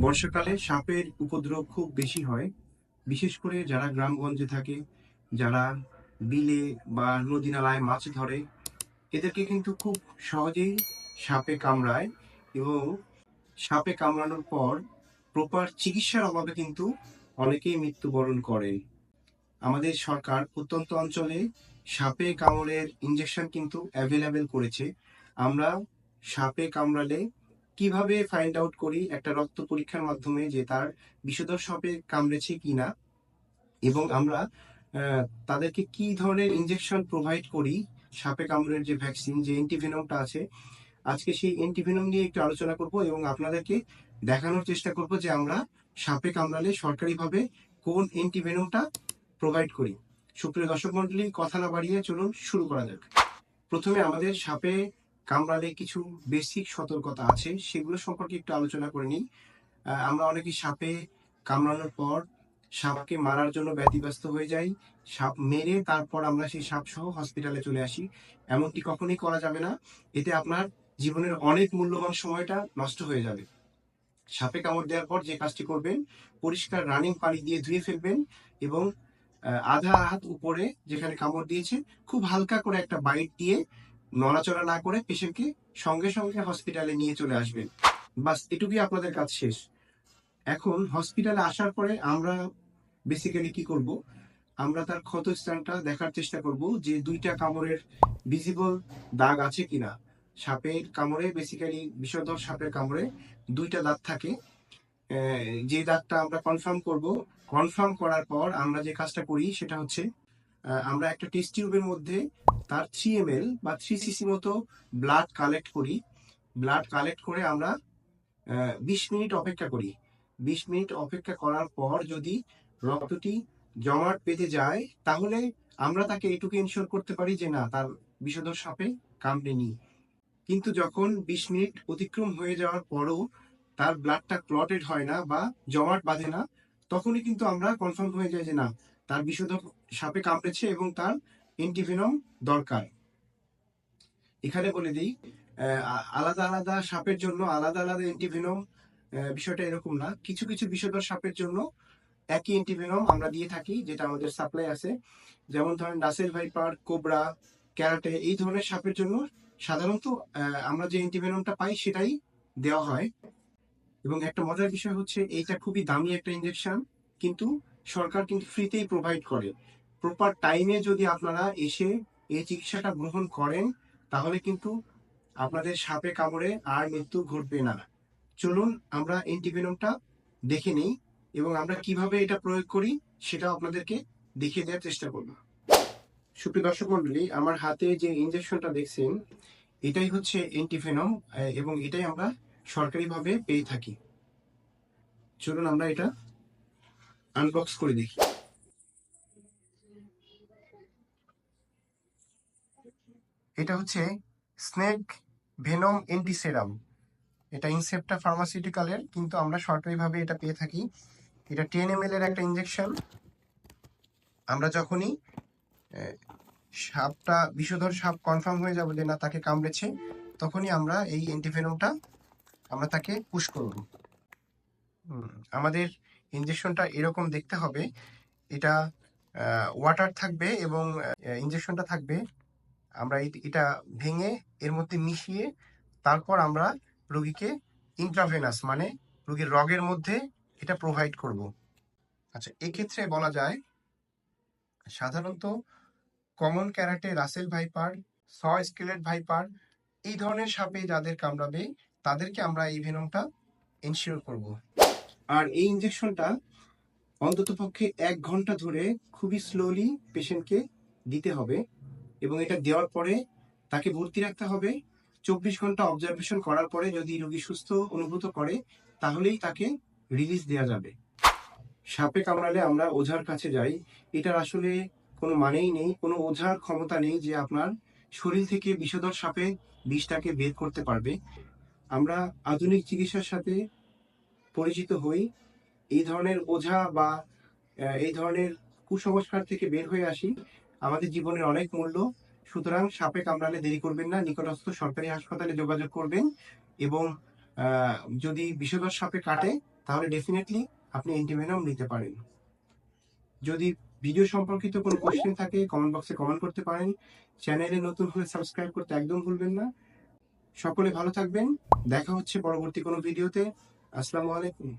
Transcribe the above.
বর্ষাকালে সাপের উপদ্রব খুব বেশি হয়। বিশেষ করে যারা গ্রামগঞ্জে থাকে, যারা বিলে বা নদী নালায় মাছ ধরে, এদেরকে কিন্তু খুব সহজেই সাপে কামড়ায় এবং সাপে কামড়ানোর পর প্রপার চিকিৎসার অভাবে কিন্তু অনেকেই মৃত্যুবরণ করে। আমাদের সরকার প্রত্যন্ত অঞ্চলে সাপে কামড়ের ইঞ্জেকশন কিন্তু অ্যাভেলেবেল করেছে। আমরা সাপে কামড়ালে কীভাবে ফাইন্ড আউট করি একটা রক্ত পরীক্ষার মাধ্যমে যে তার বিষধর সাপে কামড়েছে কিনা? এবং আমরা তাদেরকে কি ধরনের ইনজেকশন প্রোভাইড করি? সাপে কামড়ের যে ভ্যাকসিন যে অ্যান্টিভেনমটা আছে, আজকে সেই অ্যান্টিভেনম নিয়ে একটু আলোচনা করব এবং আপনাদেরকে দেখানোর চেষ্টা করব যে আমরা সাপে কামড়ালে সরকারিভাবে কোন অ্যান্টিভেনমটা প্রোভাইড করি। সুপ্রিয় দর্শক মন্ডলী কথা না বাড়িয়ে চলুন শুরু করা যাক। প্রথমে আমাদের সাপে কামড়ালে কিছু বেসিক সতর্কতা আছে, সেগুলো সম্পর্কে একটু আলোচনা করে নিই। আমরা অনেকে সাপে কামড়ানোর পর সাপকে মারার জন্য ব্যতিব্যস্ত হয়ে যাই। সাপ মেরে তারপর আমরা সেই সাপ সহ হসপিটালে চলে আসি। এমনটি কখনোই করা যাবে না। এতে আপনার জীবনের অনেক মূল্যবান সময়টা নষ্ট হয়ে যাবে। সাপে কামড় দেওয়ার পর যে কাজটি করবেন, পরিষ্কার রানিং পানি দিয়ে ধুয়ে ফেলবেন এবং আধা হাত উপরে যেখানে কামড় দিয়েছে, খুব হালকা করে একটা বাইট দিয়ে নড়াচড়া না করে পেশেন্টকে সঙ্গে সঙ্গে হসপিটালে নিয়ে চলে আসবেন। বাস এটুকুই আপনাদের কাজ শেষ। এখন হসপিটালে আসার পরে আমরা বেসিক্যালি কি করব? আমরা তার ক্ষত স্থানটা দেখার চেষ্টা করব যে দুইটা কামড়ের ভিজিবল দাগ আছে কিনা। সাপের কামড়ে বেসিক্যালি বিষধর সাপের কামড়ে দুইটা দাঁত থাকে। যে দাঁতটা আমরা কনফার্ম করব কনফার্ম করার পর আমরা যে কাজটা করি সেটা হচ্ছে আমরা একটা টেস্ট টিউবের মধ্যে তার থ্রি এম এল বা থ্রি সিসি মতো ব্লাড কালেক্ট করি। ব্লাড কালেক্ট করে আমরা বিশ মিনিট অপেক্ষা করি। বিশ মিনিট অপেক্ষা করার পর যদি রক্তটি জমাট বেঁধে যায়, তাহলে আমরা তাকে এটুকু ইনশিওর করতে পারি যে না, তার বিষধর সাপে কামড়ে কামড়েনি কিন্তু যখন বিশ মিনিট অতিক্রম হয়ে যাওয়ার পরও তার ব্লাডটা ক্লটেড হয় না বা জমাট বাঁধে না, তখনই কিন্তু আমরা কনফার্ম হয়ে যাই যে না, তার বিষধর সাপে কামড়েছে এবং তার অ্যান্টিভেনম দরকার। এখানে বলে দিই আলাদা আলাদা সাপের জন্য আলাদা আলাদা অ্যান্টিভেনম বিষয়টা এরকম না। কিছু কিছু বিষধর সাপের জন্য একই অ্যান্টিভেনম আমরা দিয়ে থাকি, যেটা আমাদের সাপ্লাই আছে। যেমন ধরেন ডাসেল ভাইপার, কোবরা, ক্যারাটে, এই ধরনের সাপের জন্য সাধারণত আমরা যে অ্যান্টিভেনমটা পাই সেটাই দেওয়া হয়। এবং একটা মজার বিষয় হচ্ছে, এইটা খুবই দামি একটা ইঞ্জেকশন কিন্তু সরকার কিন্তু ফ্রিতেই প্রোভাইড করে। প্রপার টাইমে যদি আপনারা এসে এই চিকিৎসাটা গ্রহণ করেন, তাহলে কিন্তু আপনাদের সাপে কামড়ে আর মৃত্যু ঘটবে না। চলুন আমরা অ্যান্টিভেনমটা দেখে নিই এবং আমরা কীভাবে এটা প্রয়োগ করি সেটাও আপনাদেরকে দেখিয়ে দেওয়ার চেষ্টা করব। সুপ্রিয় দর্শক মন্ডলী, আমার হাতে যে ইঞ্জেকশনটা দেখছেন, এটাই হচ্ছে অ্যান্টিভেনম এবং এটাই আমরা সরকারিভাবে পেয়ে থাকি। চলুন আমরা এটা আনবক্স করে দেখি। এটা হচ্ছে স্নেক ভেনম এন্টিসেরাম। এটা ইনসেপ্টা ফার্মাসিউটিক্যালের, কিন্তু আমরা সরকারিভাবে এটা পেয়ে থাকি। এটা টেন এম এর একটা ইনজেকশন। আমরা যখনই সাপটা, বিষধর সাপ কনফার্ম হয়ে যাবে যে না, তাকে কামড়েছে, তখনই আমরা এই অ্যান্টিভেনমটা, আমরা তাকে পুশ করব। আমাদের ইনজেকশনটা এরকম দেখতে হবে। এটা ওয়াটার থাকবে এবং ইনজেকশনটা থাকবে আমরা এটা ভেঙে এর মধ্যে মিশিয়ে তারপর আমরা রোগীকে ইন্ট্রাভেনাস মানে রোগীর রগের মধ্যে এটা প্রোভাইড করব। আচ্ছা এক্ষেত্রে বলা যায় সাধারণত common krait Russell viper, saw scaled viper এই ধরনের সাপে যাদের কামড়াবে তাদেরকে আমরা এই ভেনমটা ইনশিওর করব। আর এই ইঞ্জেকশনটা অন্তত পক্ষে এক ঘণ্টা ধরে খুবই স্লোলি পেশেন্টকে দিতে হবে। এবং এটা দেওয়ার পরে তাকে ভর্তি রাখতে হবে। চব্বিশ ঘণ্টা অবজারভেশন করার পরে যদি রোগী সুস্থ অনুভূত করে, তাহলেই তাকে রিলিজ দেওয়া যাবে। সাপে কামড়ালে আমরা ওঝার কাছে যাই। এটার আসলে কোনো মানেই নেই, কোনো ওঝার ক্ষমতা নেই যে আপনার শরীর থেকে বিষধর সাপে বিষটাকে বের করতে পারবে। আমরা আধুনিক চিকিৎসার সাথে পরিচিত হই। এই ধরনের ওঝা বা এই ধরনের কুসংস্কার থেকে বের হয়ে আসি। আমাদের জীবনের অনেক মূল্য। সুতরাং সাপে কামড়ালে দেরি করবেন না, নিকটস্থ সরকারি হাসপাতালে যোগাযোগ করবেন এবং যদি বিষধর সাপে কাটে, তাহলে ডেফিনেটলি আপনি অ্যান্টিভেনম নিতে পারেন। যদি ভিডিও সম্পর্কিত কোনো কোশ্চেন থাকে কমেন্ট বক্সে কমেন্ট করতে পারেন। চ্যানেলে নতুন হলে সাবস্ক্রাইব করতে একদম ভুলবেন না। সকলে ভালো থাকবেন। দেখা হচ্ছে পরবর্তী কোনো ভিডিওতে আসসালামু আলাইকুম।